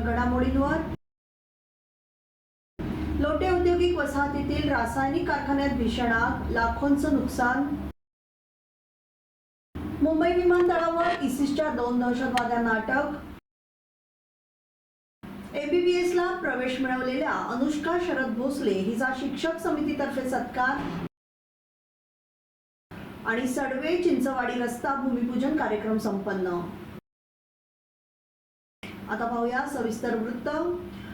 घडामोडींवर? लोटे औद्योगिक वसाहतीतील रासायनिक कारखान्यात भीषण आग लाखोंचं नुकसान? मुंबई विमानतळावर इसिसच्या दोन दहशतवाद्यांना अटक? एबीबीएसला प्रवेश मिळवलेल्या अनुष्का शरद भोसले हिचा शिक्षक समितीतर्फे सत्कार? आणि सडवे चिंचवाडी रस्ता भूमिपूजन कार्यक्रम संपन्न? आता पाहूया सविस्तर वृत्त.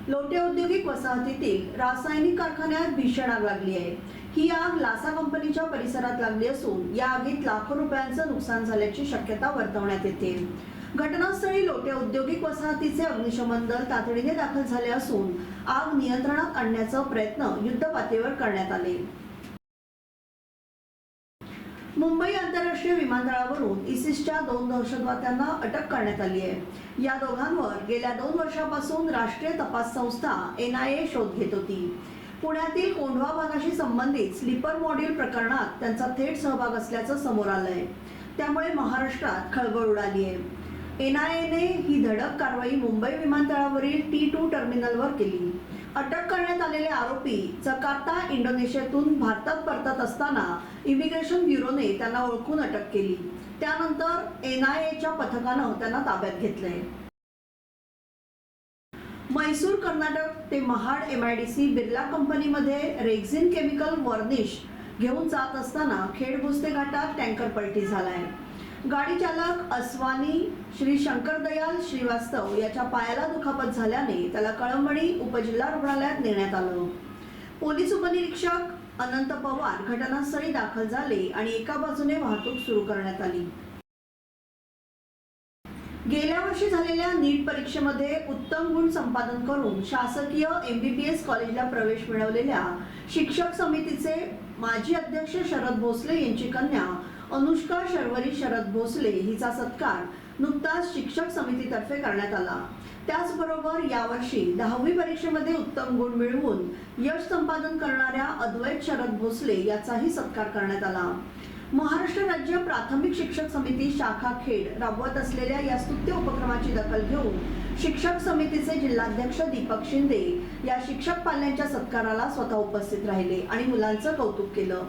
लोटे औद्योगिक वसाहतीतील रासायनिक कारखान्यात भीषण आग लागली आहे. ही आग लासा कंपनीच्या परिसरात लागली असून या आगीत लाखो रुपयांचं नुकसान झाल्याची शक्यता वर्तवण्यात येते. घटनास्थळी लोटे औद्योगिक वसाहतीचे अग्निशमन दल तातडीने दाखल झाले असून आग नियंत्रणात आणण्याचा प्रयत्न युद्धपातळीवर करण्यात आले. मुंबई आंतरराष्ट्रीय विमानतळावरून इसिसच्या दोन दहशतवाद्यांना अटक करण्यात आली आहे. या दोघांवर गेल्या दोन वर्षापासून राष्ट्रीय तपास संस्था एन आय ए शोध घेत होती. पुण्यातील कोंढवा भागाशी संबंधित स्लीपर मॉड्यूल प्रकरणात त्यांचा थेट सहभाग असल्याचं समोर आलंय. त्यामुळे महाराष्ट्रात खळबळ उडाली आहे. एन आय एने ही धडक कारवाई मुंबई विमानतळावरील टी टू टर्मिनलवर केली. अटक करण्यात आलेले आरोपी जकार्ता इंडोनेशियातून भारतात परतत असताना इमिग्रेशन ब्युरोने त्यांना ओळखून अटक केली. त्यानंतर एन आय एच्या पथकानं त्यांना ताब्यात घेतलंय. म्हैसूर कर्नाटक ते Mahad M I D C Birla कंपनीमध्ये रेक्झिन केमिकल वर्निश घेऊन जात असताना खेडभुस्ते घाटात टँकर पलटी झालाय. गाडी चालक अस्वानी श्री शंकर दयाल श्रीवास्तव याच्या पायाला दुखापत झाल्याने त्याला कळंबणी उपजिल्हा रुग्णालयात नेण्यात आलं. पोलीस उपनिरीक्षक अनंत पवार घटनास्थळी दाखल झाले आणि एका बाजूने वाहतूक सुरू करण्यात आली. गेल्या वर्षी झालेल्या नीट परीक्षेमध्ये उत्तम गुण संपादन करून शासकीय एमबीबीएस कॉलेजला प्रवेश मिळवलेल्या शिक्षक समितीचे माजी अध्यक्ष शरद भोसले यांची कन्या अनुष्का शर्वरी शरद भोसले हिचा सत्कार नुकताच शिक्षक समितीतर्फे करण्यात आला. त्याचबरोबर यावर्षी दहावी परीक्षेमध्ये उत्तम गुण मिळवून यश संपादन करणाऱ्या अद्वैत शरद भोसले याचाही सत्कार करण्यात आला. महाराष्ट्र राज्य प्राथमिक शिक्षक समिती शाखा खेड राबवत असलेल्या या स्तुत्य उपक्रमाची दखल घेऊन शिक्षक समितीचे जिल्हाध्यक्ष दीपक शिंदे या शिक्षक पाल्यांच्या सत्काराला स्वतः उपस्थित राहिले आणि मुलांचं कौतुक केलं.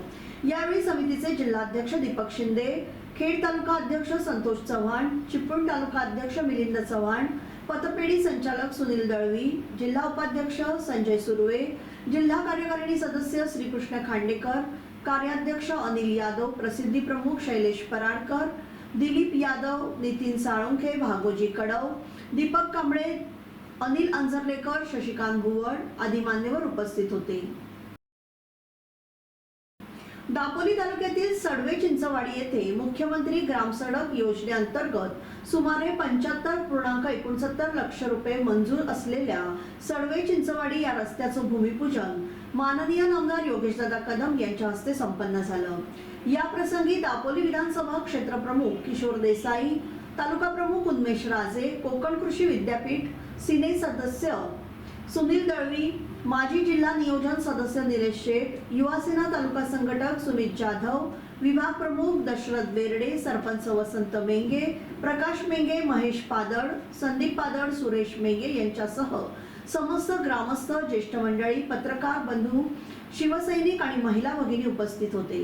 यावेळी समितीचे जिल्हाध्यक्ष दीपक शिंदे खेड तालुका अध्यक्ष संतोष चव्हाण चिपळूण तालुका अध्यक्ष मिलिंद चव्हाण पतपेढी संचालक सुनील दळवी जिल्हा उपाध्यक्ष संजय सुर्वे जिल्हा कार्यकारिणी सदस्य श्रीकृष्ण खांडेकर कार्याध्यक्ष अनिल यादव प्रसिद्धी प्रमुख शैलेश पराडकर दिलीप यादव नितीन साळुंखे भागोजी कडव दीपक कांबळे अनिल अंजरलेकर शशिकांत भुवड आदी मान्यवर उपस्थित होते. दापोली तालुक्यातील सडवे चिंचवाडी येथे मुख्यमंत्री ग्रामसडक योजनेअंतर्गत सुमारे पंच्याहत्तर पूर्णांक एकोणसत्तर लक्ष रुपये मंजूर असलेल्या सडवे चिंचवाडी या रस्त्याचं भूमिपूजन माननीय नामदार योगेशदादा कदम यांच्या हस्ते संपन्न झालं. या प्रसंगी दापोली विधानसभा क्षेत्रप्रमुख किशोर देसाई तालुका प्रमुख उन्मेश राजे कोकण कृषी विद्यापीठ सिने सदस्य सुनील दळवी माजी जिल्हा नियोजन सदस्य निलेश शेठ युवासेना तालुका संघटक सुमित जाधव विभाग प्रमुख दशरथ बेर्डे सरपंच वसंत मेंगे प्रकाश मेंगे महेश पादळ संदीप पादळ सुरेश मेंगे यांच्यासह समस्त ग्रामस्थ ज्येष्ठ मंडळी पत्रकार बंधू शिवसैनिक आणि महिला भगिनी उपस्थित होते.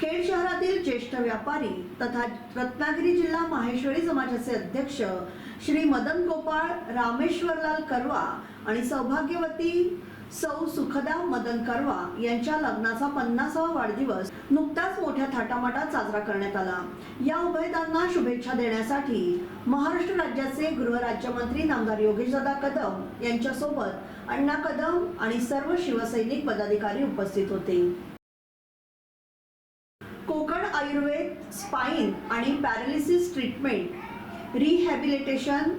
खेड शहरातील ज्येष्ठ व्यापारी तथा रत्नागिरी जिल्हा माहेश्वरी समाजाचे अध्यक्ष श्री मदन गोपाळ रामेश्वरलाल करवा आणि सौभाग्यवती सौ सुखदा मदन करवा यांच्या लग्नाचा पन्नासावा वाढदिवस नुकताच मोठ्या थाटामाटात साजरा करण्यात आला. या उभयतांना शुभेच्छा देण्यासाठी महाराष्ट्र राज्याचे गृहराज्यमंत्री नामदार योगेशदादा कदम यांच्यासोबत अण्णा कदम आणि सर्व शिवसैनिक पदाधिकारी उपस्थित होते. कोकण आयुर्वेद स्पाईन आणि paralysis treatment rehabilitation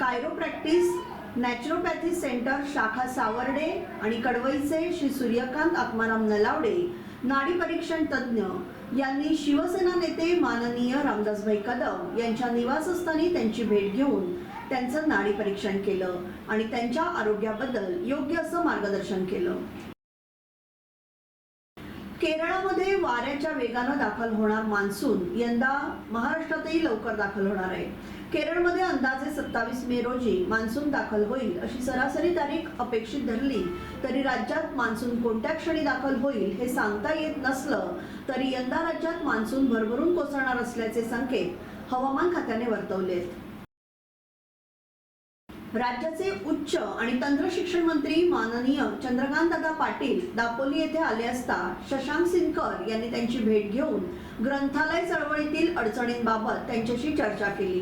chiropractic naturopathy centre शाखा सावर्डे आणि कडवईचे श्री सूर्यकांत आत्माराम नलावडे नाडी परीक्षण तज्ज्ञ यांनी शिवसेना नेते माननीय रामदासभाई कदम यांच्या निवासस्थानी त्यांची भेट घेऊन त्यांचं नाडी परीक्षण केलं आणि त्यांच्या आरोग्याबद्दल योग्य असं मार्गदर्शन केलं. केरळामध्ये वाऱ्याच्या वेगानं दाखल होणार मान्सून यंदा महाराष्ट्रातही लवकर दाखल होणार आहे. केरळमध्ये अंदाजे सत्तावीस मे रोजी मान्सून दाखल होईल अशी सरासरी तारीख अपेक्षित धरली तरी राज्यात मान्सून कोणत्या क्षणी दाखल होईल हे सांगता येत नसलं तरी यंदा राज्यात मान्सून भरभरून कोसळणार असल्याचे संकेत हवामान खात्याने वर्तवले आहेत राज्याचे उच्च आणि तंत्र शिक्षण मंत्री माननीय चंद्रकांत दादा पाटील दापोली येथे आले असता शशांक सिनकर यांनी त्यांची भेट घेऊन ग्रंथालय चळवळीतील अडचणींबाबत त्यांच्याशी चर्चा केली.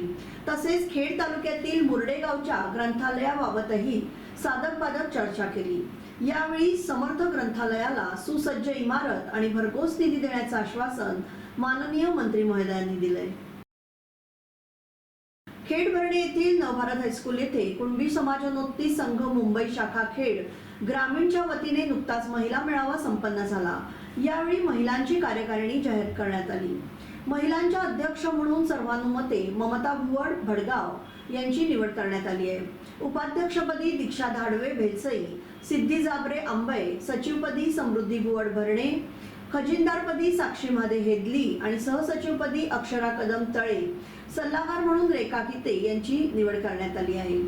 तसेच खेड तालुक्यातील मुर्डेगावच्या ग्रंथालयाबाबतही साधक बाधक चर्चा केली. यावेळी समर्थ ग्रंथालयाला सुसज्ज इमारत आणि भरघोस निधी देण्याचं आश्वासन माननीय मंत्री महोदयांनी दिलंय. खेड भरणे येथील नवभारत हायस्कूल येथे कुणबी समाजोन्नती संघ मुंबई शाखा खेड ग्रामीणच्या वतीने नुकताच महिला मेळावा संपन्न झाला. यावेळी महिलांची कार्यकारिणी जाहीर करण्यात आली. महिलांच्या अध्यक्ष म्हणून सर्वानुमते ममता भुवड भडगाव यांची निवड करण्यात आली आहे. उपाध्यक्षपदी दीक्षा धाडवे भेलसई सिद्धी जाबरे आंबे सचिवपदी समृद्धी भुवड भरणे खजिनदारपदी साक्षी महादे हेदली आणि सहसचिवपदी अक्षरा कदम तळे सल्लागार म्हणून रेखा किते यांची निवड करण्यात आली आहे.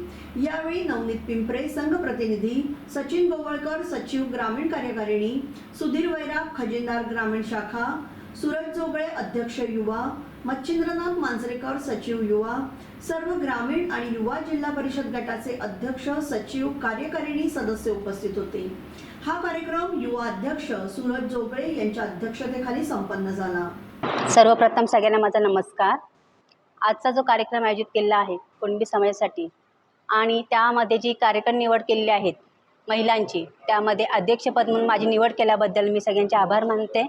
यावेळी नवनीत पिंपरे संघ प्रतिनिधी सचिन गोवळकर सचिव ग्रामीण कार्यकारिणी सुधीर वैराग खजिनदार ग्रामीण शाखा सुरज जोगळे अध्यक्ष युवा मच्छिंद्रनाथ मांजरेकर सचिव युवा सर्व ग्रामीण आणि युवा जिल्हा परिषद गटाचे अध्यक्ष सचिव कार्यकारिणी सदस्य उपस्थित होते. हा कार्यक्रम युवा अध्यक्ष सूरज जोगळे यांच्या अध्यक्षतेखाली संपन्न झाला. सर्वप्रथम सगळ्यांना माझा नमस्कार. आजचा जो कार्यक्रम आयोजित केलेला आहे कुणबी समाजासाठी आणि त्यामध्ये जी कार्यक्रम निवड केलेली आहेत महिलांची त्यामध्ये अध्यक्षपद म्हणून माझी निवड केल्याबद्दल मी सगळ्यांचे आभार मानते.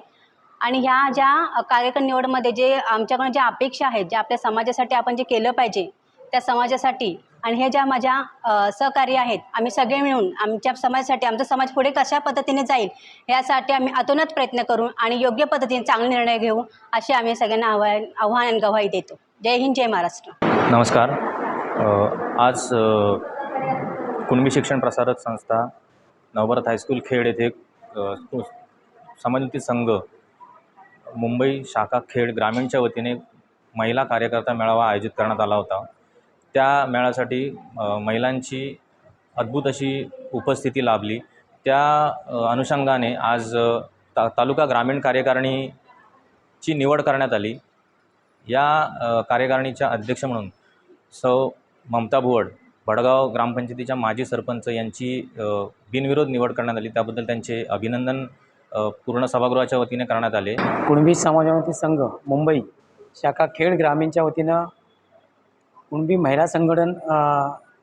आणि ह्या ज्या कार्यक्रम निवडमध्ये जे आमच्याकडून ज्या अपेक्षा आहेत ज्या आपल्या समाजासाठी आपण जे केलं पाहिजे त्या समाजासाठी आणि हे ज्या माझ्या सहकार्य आहेत आम्ही सगळे मिळून आमच्या समाजासाठी आमचा समाज पुढे कशा पद्धतीने जाईल यासाठी आम्ही अतोनात प्रयत्न करू आणि योग्य पद्धतीने चांगले निर्णय घेऊ असे आम्ही सगळ्यांना आव्हान आव्हान आणि गवाही देतो. जय हिंद जय महाराष्ट्र. नमस्कार. आज कुणबी शिक्षण प्रसारक संस्था नवभारत हायस्कूल खेड येथे समन्वित संघ मुंबई शाखा खेड ग्रामीणच्या वतीने महिला कार्यकर्ता मेळावा आयोजित करण्यात आला होता. त्या मेळासाठी महिलांची अद्भुत अशी उपस्थिती लाभली. त्या अनुषंगाने आज ता तालुका ग्रामीण कार्यकारिणीची निवड करण्यात आली. या कार्यकारिणीच्या अध्यक्ष म्हणून सौ ममता भुवड भडगाव ग्रामपंचायतीच्या माजी सरपंच यांची बिनविरोध निवड करण्यात आली. त्याबद्दल त्यांचे अभिनंदन पूर्ण सभागृहाच्या वतीने करण्यात आले. कुणबी समाजोन्नती संघ मुंबई शाखा खेड ग्रामीणच्या वतीनं कुणबी महिला संघटन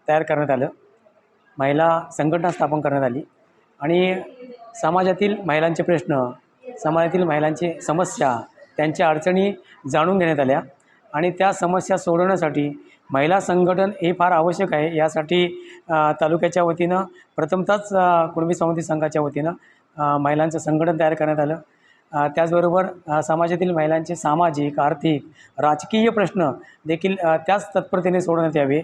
तयार करण्यात आलं. महिला संघटना स्थापन करण्यात आली. आणि समाजातील महिलांचे प्रश्न समाजातील महिलांची समस्या त्यांच्या अडचणी जाणून घेण्यात आल्या आणि त्या समस्या सोडवण्यासाठी महिला संघटन हे फार आवश्यक आहे. यासाठी तालुक्याच्या वतीनं प्रथमतःच कुणबी समिती संघाच्या वतीनं महिलांचं संघटन तयार करण्यात आलं. त्याचबरोबर समाजातील महिलांचे सामाजिक आर्थिक राजकीय प्रश्न देखील त्याच तत्परतेने सोडवण्यात यावे.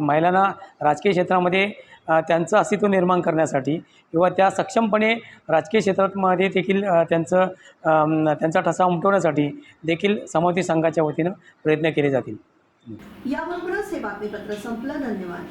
महिलांना राजकीय क्षेत्रामध्ये त्यांचं अस्तित्व निर्माण करण्यासाठी किंवा त्या सक्षमपणे राजकीय क्षेत्रामध्ये देखील त्यांचं त्यांचा ठसा उमटवण्यासाठी देखील समावती संघाच्या वतीनं प्रयत्न केले जातील. याबरोबरच हे बातमीपत्र संपलं. धन्यवाद.